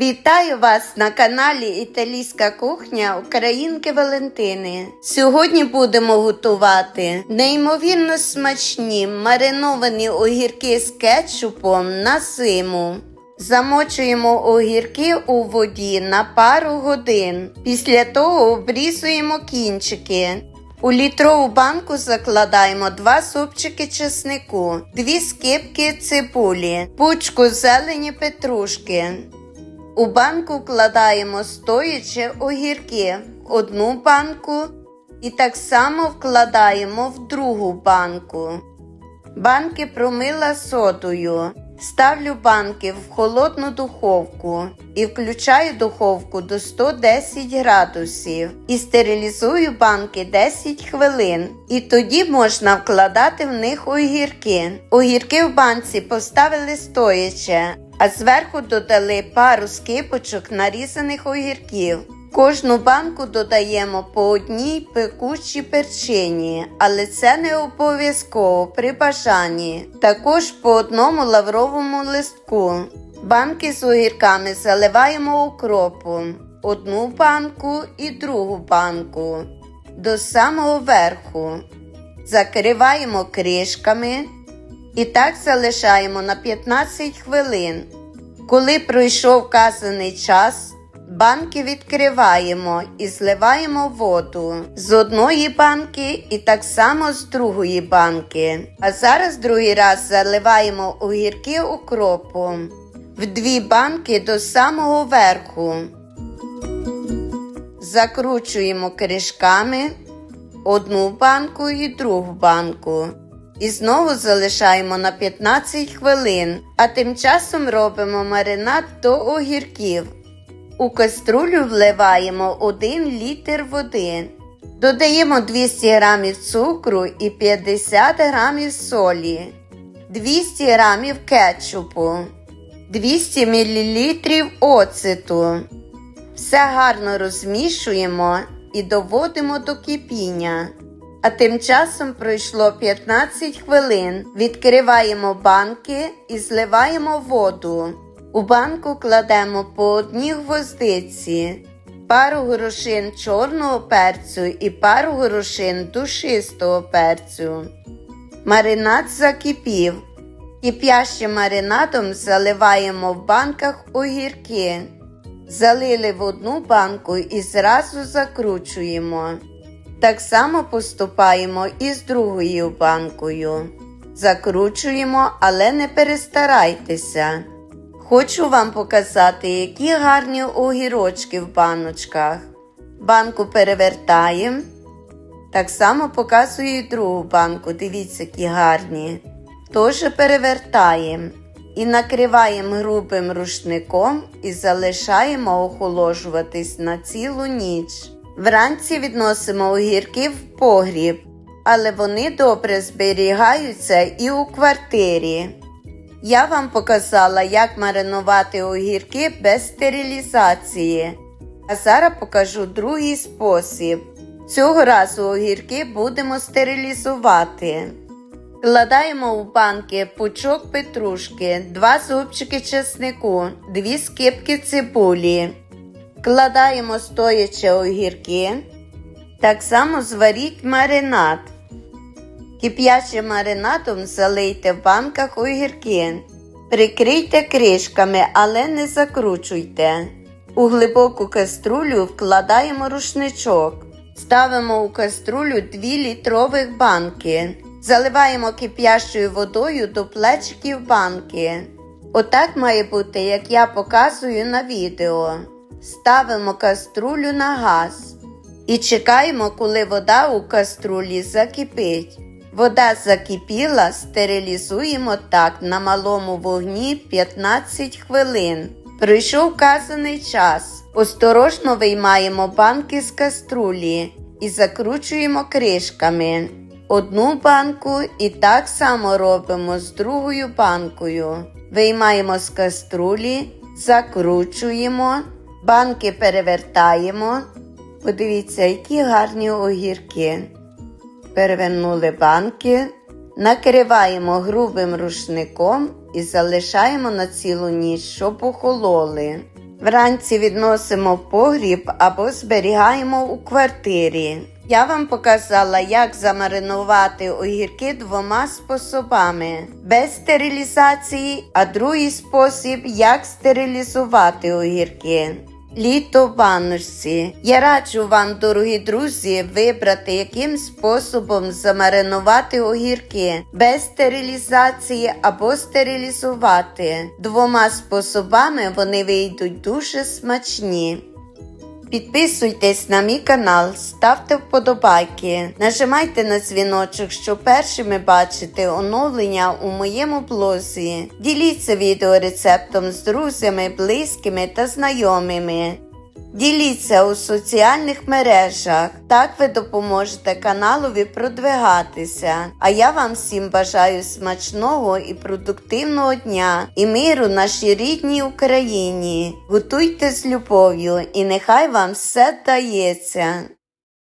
Вітаю вас на каналі Італійська кухня Українки Валентини. Сьогодні будемо готувати неймовірно смачні мариновані огірки з кетчупом на зиму. Замочуємо огірки у воді на пару годин. Після того обрізуємо кінчики. У літрову банку закладаємо 2 супчики чеснику, 2 скибки цибулі, пучку зелені петрушки. У банку вкладаємо стоячи огірки, одну банку і так само вкладаємо в другу банку. Банки промила содою. Ставлю банки в холодну духовку і включаю духовку до 110 градусів і стерилізую банки 10 хвилин. І тоді можна вкладати в них огірки. Огірки в банці поставили стояче, а зверху додали пару скипочок нарізаних огірків. Кожну банку додаємо по одній пекучій перчині, але це не обов'язково при бажанні. Також по одному лавровому листку. Банки з огірками заливаємо укропом. Одну банку і другу банку до самого верху. Закриваємо кришками і так залишаємо на 15 хвилин. Коли пройшов вказаний час, банки відкриваємо і зливаємо воду з одної банки і так само з другої банки. А зараз другий раз заливаємо огірки укропом в дві банки до самого верху. Закручуємо кришками одну банку і другу банку. І знову залишаємо на 15 хвилин, а тим часом робимо маринад до огірків. У каструлю вливаємо 1 літр води. Додаємо 200 г цукру і 50 г солі, 200 г кетчупу, 200 мл оцету. Все гарно розмішуємо і доводимо до кипіння. А тим часом пройшло 15 хвилин. Відкриваємо банки і зливаємо воду. У банку кладемо по одній гвоздиці, пару горошин чорного перцю і пару горошин душистого перцю. Маринад закипів. Кип'ящим маринадом заливаємо в банках огірки. Залили в одну банку і зразу закручуємо. Так само поступаємо і з другою банкою. Закручуємо, але не перестарайтеся. Хочу вам показати, які гарні огірочки в баночках. Банку перевертаємо. Так само показую і другу банку. Дивіться, які гарні. Теж перевертаємо. І накриваємо грубим рушником і залишаємо охолоджуватись на цілу ніч. Вранці відносимо огірки в погріб, але вони добре зберігаються і у квартирі. Я вам показала, як маринувати огірки без стерилізації. А зараз покажу другий спосіб. Цього разу огірки будемо стерилізувати. Кладаємо у банки пучок петрушки, 2 зубчики чеснику, 2 скипки цибулі. Кладаємо стоячи огірки. Так само зваріть маринад. Кип'ячим маринадом залийте в банках огірки. Прикрийте кришками, але не закручуйте. У глибоку каструлю вкладаємо рушничок. Ставимо у каструлю 2 літрових банки. Заливаємо кип'ящою водою до плечиків банки. Отак має бути, як я показую на відео. Ставимо каструлю на газ і чекаємо, коли вода у каструлі закипить. Вода закипіла, стерилізуємо так на малому вогні 15 хвилин. Пройшов вказаний час. Осторожно виймаємо банки з каструлі і закручуємо кришками. Одну банку і так само робимо з другою банкою. Виймаємо з каструлі, закручуємо, банки перевертаємо. Подивіться, які гарні огірки. Перевернули банки, накриваємо грубим рушником і залишаємо на цілу ніч, щоб охололи. Вранці відносимо погріб або зберігаємо у квартирі. Я вам показала, як замаринувати огірки двома способами: без стерилізації, а другий спосіб, як стерилізувати огірки. Літо в баночці. Я раджу вам, дорогі друзі, вибрати, яким способом замаринувати огірки без стерилізації або стерилізувати. Двома способами вони вийдуть дуже смачні. Підписуйтесь на мій канал, ставте вподобайки, нажимайте на дзвіночок, щоб першими бачити оновлення у моєму блозі. Діліться відеорецептом з друзями, близькими та знайомими. Діліться у соціальних мережах. Так ви допоможете каналові продвигатися. А я вам всім бажаю смачного і продуктивного дня і миру нашій рідній Україні. Готуйте з любов'ю і нехай вам все дається.